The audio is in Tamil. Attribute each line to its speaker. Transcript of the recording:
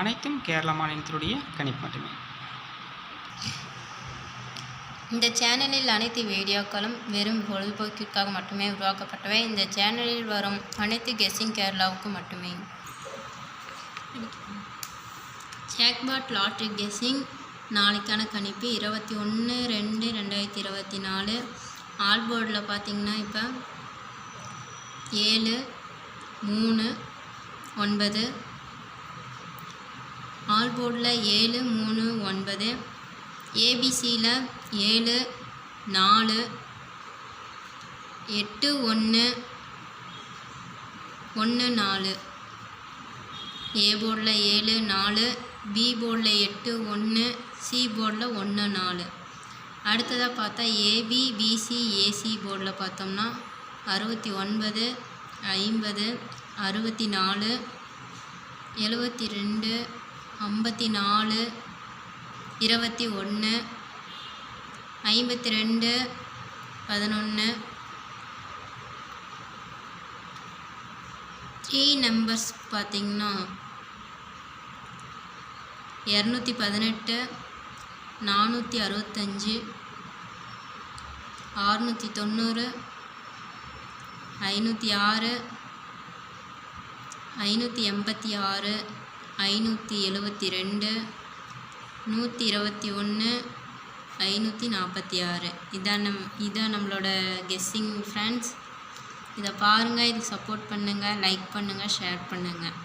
Speaker 1: அனைத்தும் கேரள மாநிலத்தினுடைய கணிப்பு மட்டுமே.
Speaker 2: இந்த சேனலில் அனைத்து வீடியோக்களும் வெறும் பொழுதுபோக்கிற்காக மட்டுமே உருவாக்கப்பட்டவை. இந்த சேனலில் வரும் அனைத்து கெஸ்ஸிங் கேரளாவுக்கு மட்டுமே. ஜாக்பாட் லாட்ரி கெஸ்ஸிங் நாளைக்கான கணிப்பு இருபத்தி ஒன்று ரெண்டு ரெண்டாயிரத்தி இருபத்தி நாலு. ஆல் போர்டில் இப்போ ஏழு மூணு ஒன்பது ஆல் போர்டில் ஏழு மூணு ஒன்பது ஏபிசியில் ஏழு நாலு எட்டு ஒன்று ஒன்று நாலு. ஏ போர்டில் ஏழு நாலு பி போர்டில் எட்டு ஒன்று சி போர்டில் ஒன்று நாலு. அடுத்ததாக பார்த்தா ஏபி பிசி ஏசி போர்டில் பார்த்தோம்னா அறுபத்தி ஒன்பது ஐம்பது அறுபத்தி நாலு எழுபத்தி ரெண்டு ஐம்பத்தி நாலு இருபத்தி ஒன்று ஐம்பத்தி ரெண்டு பதினொன்று த்ரீ நம்பர்ஸ் பார்த்திங்கன்னா இரநூத்தி பதினெட்டு நானூற்றி அறுபத்தஞ்சி ஆறுநூற்றி தொண்ணூறு ஐநூற்றி ஆறு ஐநூற்றி எண்பத்தி ஆறு ஐநூற்றி எழுபத்தி ரெண்டு நூற்றி இருபத்தி ஒன்று ஐநூற்றி நாற்பத்தி ஆறு. இதான் நம் இதான் நம்மளோட கெஸ்ஸிங் ஃப்ரெண்ட்ஸ் இதை பாருங்கள் இதுக்கு சப்போர்ட் பண்ணுங்கள் லைக் பண்ணுங்கள் ஷேர் பண்ணுங்கள்